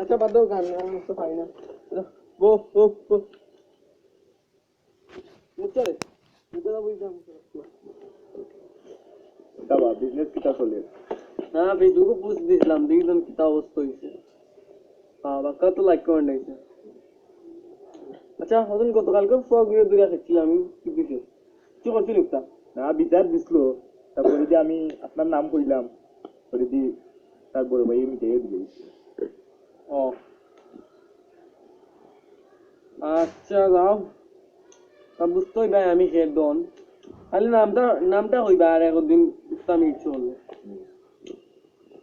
আচ্ছা বাদ দাও গান আর তো না। বো বো বো। মুচরে মুচরে বুঝলাম দাবা বিজনেস কিটা চলে? দিয়েছিলাম দেখলাম কি তা অবস্থা হয়েছে বাবা কত লাইক কমেন্ট আচ্ছা হতন গতকালকে ফ্রগ নিয়ে দূরে খাচ্ছিলাম আমি কি দিছে কি করছিল না বিচার দিছিল। তারপরে যে আমি আপনার নাম কইলাম পরে দি তার বড় ভাই আমি দিয়ে দিই ও আচ্ছা যাও তা বুঝতেই ভাই আমি খেয়ে দন খালি নামটা নামটা হইবা আর একদিন ইচ্ছে হলে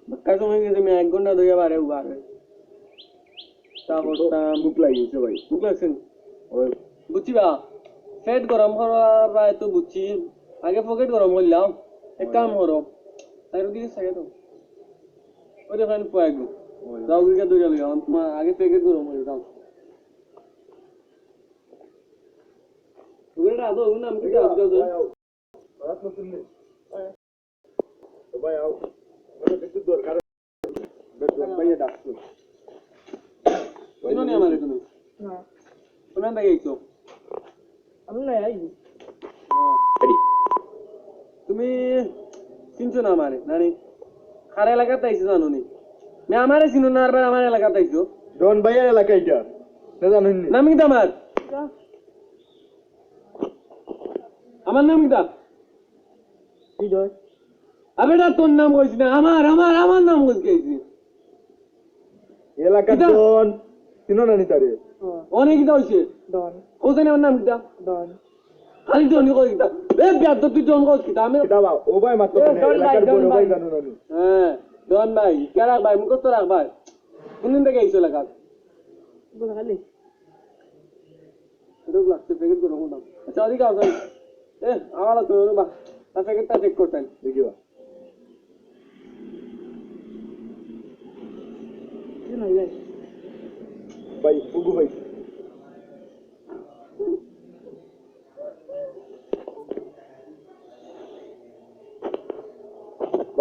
বাক্কা সময় গেছে আমি এক ঘণ্টা ধরে বারে বারে তা করতাম বুক লাগিয়েছে ভাই বুক লাগছেন বুঝছি বা ফেট গরম করার রায় তো বুঝছি আগে পকেট গরম করলাম এক কাম করো তাই দিকে সাইড পোয়া একদম ওই যাও গিয়ে দৌড়ে লিও তোমার আগে প্যাকেট করে দাও ওগুলো আদৌ ওগুলো নাম কি আজকাল তো রাত নতুন নেই ভাই আও ওটা একটু দরকার ভাইয়া ডাকছো কেন নি আমার এখানে? না তুমি আনতে গেছো আমি না আই তুমি চিনছো না আমারে নানি? খার এলাকাতে আইছো জানো নি আমি আমারে চিনো না আর আমার এলাকাতে আইছো। ডন ভাইয়ের এলাকা এটা না জানেন নি। নাম কি আমার? আমার নাম কিটা কি জয় আবেটা তোর নাম কইছি না আমার আমার আমার নাম কইছি এলাকা? ডন। চিনো না নি তারে? অনেক কিটা হইছে? ডন। কোথায় আমার নাম কিটা ডন। খালি জন কই কিটা এ বিয়াদ তো তুই জন কই কিটা আমি কিটা বা ও ভাই মাত্র কেনে, এলাকার বড় ভাই। জানো না হ্যাঁ জন ভাই কে রাখ ভাই? মুখস্থ রাখ ভাই। কোনদিন থেকে আইছো এলাকা বলে খালি এটা লাগছে প্যাকেট করে দাম আচ্ছা ওদিকে আসেন এ আমার তো বা। তা প্যাকেটটা চেক করতেন। দেখি বা। কি ভাই। বুগু ভাই।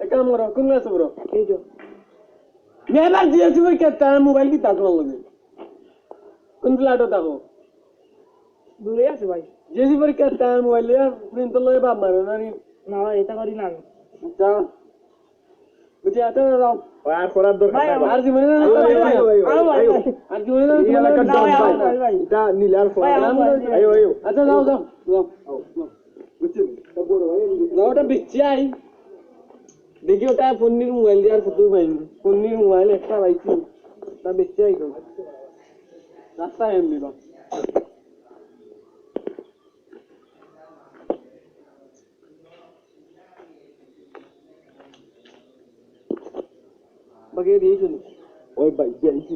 কাম করো কোন ব্রো এই জো নেবার দিয়েছি ভাই কে তার মোবাইল কি তাক লাগে? কোন ফ্ল্যাটও থাকো? দূরে আছে ভাই। জেসি পরীক্ষা তার মোবাইল প্রিন্ট লয়ে বাপ মারো না নি না এটা করি না আচ্ছা। বুঝি আচ্ছা যাও। ভাই আর করার দরকার ভাই, নাই আর জীবনে না আরও আর জীবনে না এই এলাকার না, ভাই, ভাই ভাই, ভাই। এটা নীলার ফোন ভাই, আমার আয়ো আয়ো। আচ্ছা যাও যাও যাও। বুঝছেন তা বড় ভাই ওটা বিচ্ছি আই। দেখি ওটা ফোনির মোবাইল দিয়ে আর ফটো পাইনি। ফোনির মোবাইল একটা পাইছি। তা বিচ্ছি আই তো রাস্তা হেন দিল বাকিয়ে দিয়ে শুনি ওই ভাই দিয়েছি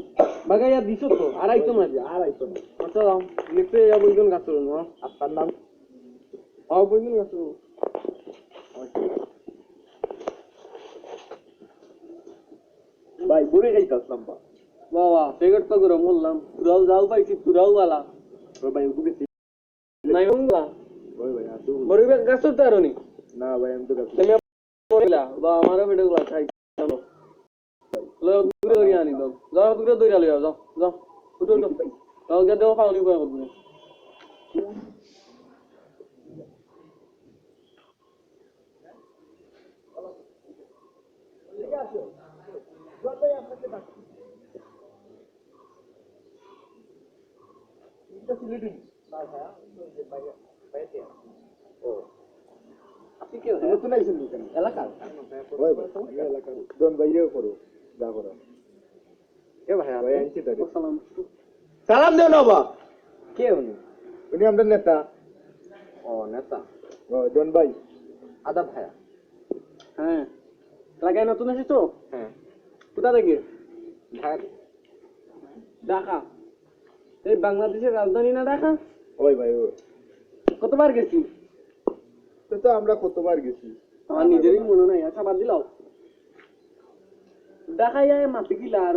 বাগাইয়া দিছো তো? আড়াইশো মাঝে আর আইতো না আচ্ছা যাও লিখতে বইজন গাছ চলুন আপনার নাম? হ্যাঁ বইজন গাছ ভাই বুড়ে যাইতাম বা বাবা প্যাকেট তো গরম বললাম তুরাও যাও পাইছি তুরাও বালা। ভাই বুকে নাই বললা ওই ভাই আসো মরিবে গাছ তো নি? না ভাই আমি তো কাছে তুমি বলিলা বা আমারও ভিডিও গুলা খাই চলো লো দূরে দৌড়ি আনি দাও যাও দূরে দৌড়ি আলি যাও যাও উঠো উঠো। যাও গিয়ে দেও পাওনি করবে ঠিক আছে নতুন আইছেন কেন এলাকার? এলাকার করো যা করো এ ভাই ভাই সালাম সালাম দেও না বা কে উনি? উনি আমাদের নেতা। ও নেতা। ও ডন ভাই। আদা ভাইয়া। হ্যাঁ। এলাকায় নতুন এসেছ? হ্যাঁ। কোথা থেকে? ঢাকা? এই বাংলাদেশের রাজধানী না ঢাকা? ওই ভাই ওই কতবার গেছি? তো তো আমরা কতবার গেছি। আমার নিজেরই মনে নাই। আচ্ছা বাদ দিলাও। ঢাকা যায় মাতি কিলা আর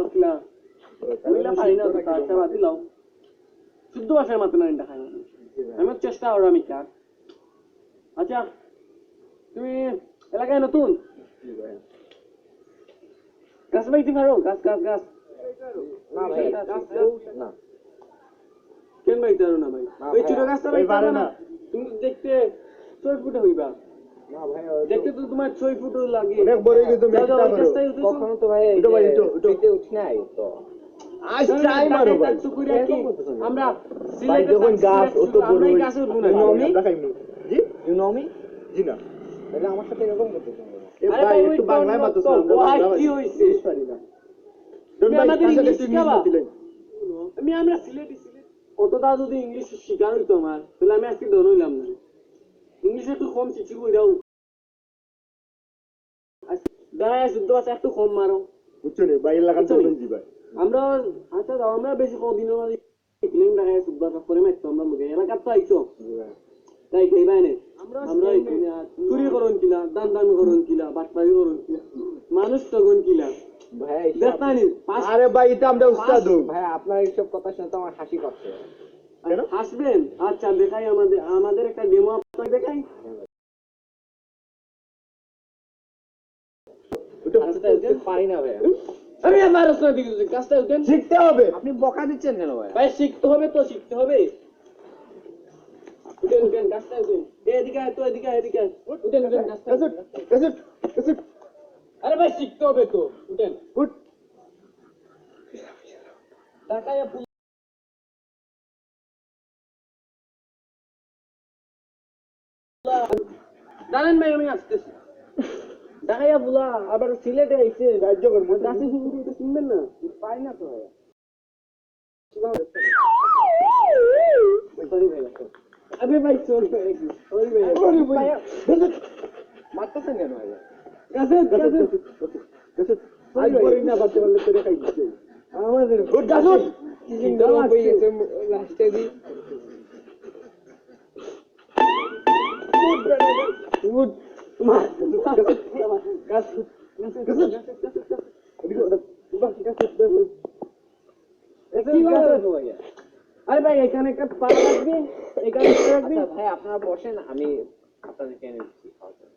পারি না আচ্ছা বাদ দিলাও। শুদ্ধ ভাষায় মাতে না ঢাকায় আমি চেষ্টা করো আমি কার আচ্ছা তুমি এলাকায় নতুন? গাছ বাইতে পারো গাছ গাছ গাছ। না ভাই গাছ, গাছ, না। কেন বাইতে না ভাই। ওই ছোট গাছটা বাইতে পারে না। তুমি দেখতে ছয় ফুটে হইবা। দেখতে তো তোমার ছয় ফুট লাগে। অনেক বড় হয়ে তুমি। কখনো তো ভাই উঠো ভাই, উঠো, উঠো। উঠি নাই তো। আজ ট্রাই মারো ভাই। করে কি? আমরা ভাই সিলেটে গাছ সিলেট অত বড় হই- গাছে আমি আমরা জি? ইউ জি না। তাহলে আমার সাথে এরকম করতেছেন ভাই ভাই, একটু বাংলায় তো মাতো তো, আমরা ভাই, বাংলা কি হইছে? পারি না তুমি আমাদের ইংলিশ একটু ইংলিশ শিখাবা? বলছিলেন আমি আমরা সিলেটি সিলেট অতটা যদি ইংলিশ শিকার হইতো আমার তাহলে আমি আজকে ধর হইলাম না। ইংলিশ একটু কম শিখছি বইরাও দাঁড়ায় শুদ্ধ ভাষা একটু কম মারো। বুঝছ রে ভাই এলাকার বুঝছ জি ভাই। আমরা আচ্ছা দাও আমরা বেশি কদিনের মাঝে শিখলাম দাঁড়ায় শুদ্ধ ভাষা করে মারতো আমরা মুখে। এলাকার তো আইছো। তাই খাই বাইনে আমরা চুরি করুন কিলা দান দান করুন কিলা বাটপাড়ি করুন কিলা মানুষ তখন কিলা। আরে ভাই এটা আমরা উস্তাদ ভাই আপনার এইসব কথা শুনে তো আমার হাসি পাচ্ছে। হাসবেন? আচ্ছা দেখাই আমাদের আমাদের একটা ডেমো আপনাকে দেখাই। তাই দেন। পারি না ভাই আমি আমার রচনা দিকে কাজটা উঠেন। শিখতে হবে। আপনি বকা দিচ্ছেন কেন ভাই ভাই শিখতে হবে তো শিখতে হবে। উঠেন উঠেন কাজটা উঠেন। এদিকে তো এদিকে এদিকে উঠেন উঠেন কাজটা আরে ভাই শিখতে হবে তো। উঠেন। ঢাকায় জানেন ভাই আমি আসতেছি। ঢাকাইয়া বুলা আবার সিলেটে আইছে রাজ্য গাছে শুনতে এটা শুনবেন না? পাই না তো সরি ভাই আরে ভাই সরি ভাই। সরি ভাই। সরি ভাই। মারতেছেন কেন ভাই? আমাদের আরে ভাই এখানে একটা পাড়া রাখবি এখানে রাখবি। আচ্ছা ভাই আপনারা বসেন আমি আপনাদেরকে এনে দিচ্ছি।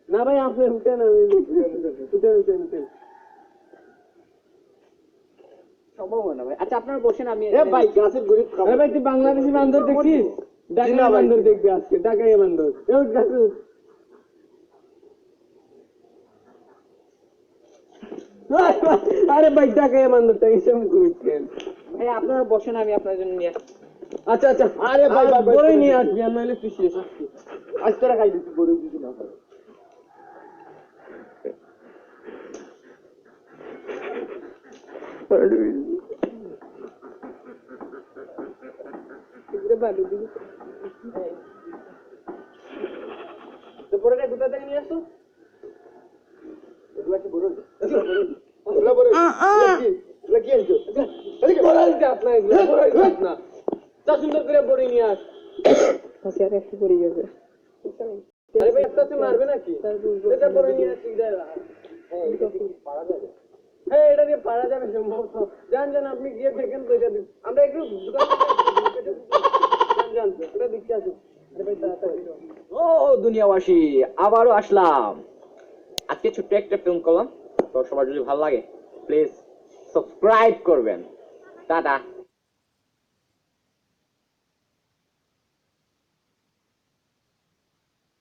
না ভাই আপনি উঠেন আমি উঠেন উঠেন উঠেন সম্ভব না ভাই আচ্ছা আপনারা বসেন আমি এ ভাই গাছের গরিব খাব। আরে ভাই তুই বাংলাদেশি বান্দর দেখছিস? ঢাকাই না ভাই। বান্দর দেখবি আজকে ঢাকাই বান্দর। এ গাছে আরে ভাই ঢাকাই বান্দরটা হিসেব করেছেন ভাই আপনারা বসেন আমি আপনার জন্য নিয়ে আসছি। আচ্ছা আচ্ছা। আরে ভাই, বড়ই নিয়ে আসবি আর নাহলে তুই শেষ আসবি আজ তোরা খাই দিচ্ছি গরিব দিদি না খাবে তো পরে কোথা থেকে নিয়ে আসো এগুলা কি বড় এগুলা বড় কি এগুলা কি আনছো এদিকে বড় দিতে আপনার এগুলো আপনার সুন্দর করে বড়ি নিয়ে আস আরে ভাই একটা মারবে নাকি? এটা বড় নিয়ে আসি হ্যাঁ এটা দিয়ে পারা যান যান আপনি ও, দুনিয়াবাসী, আবারও আসলাম। আজকে ছোট্ট একটা ফিল্ম করলাম। তো সবার যদি ভালো লাগে প্লিজ সাবস্ক্রাইব করবেন। টাটা।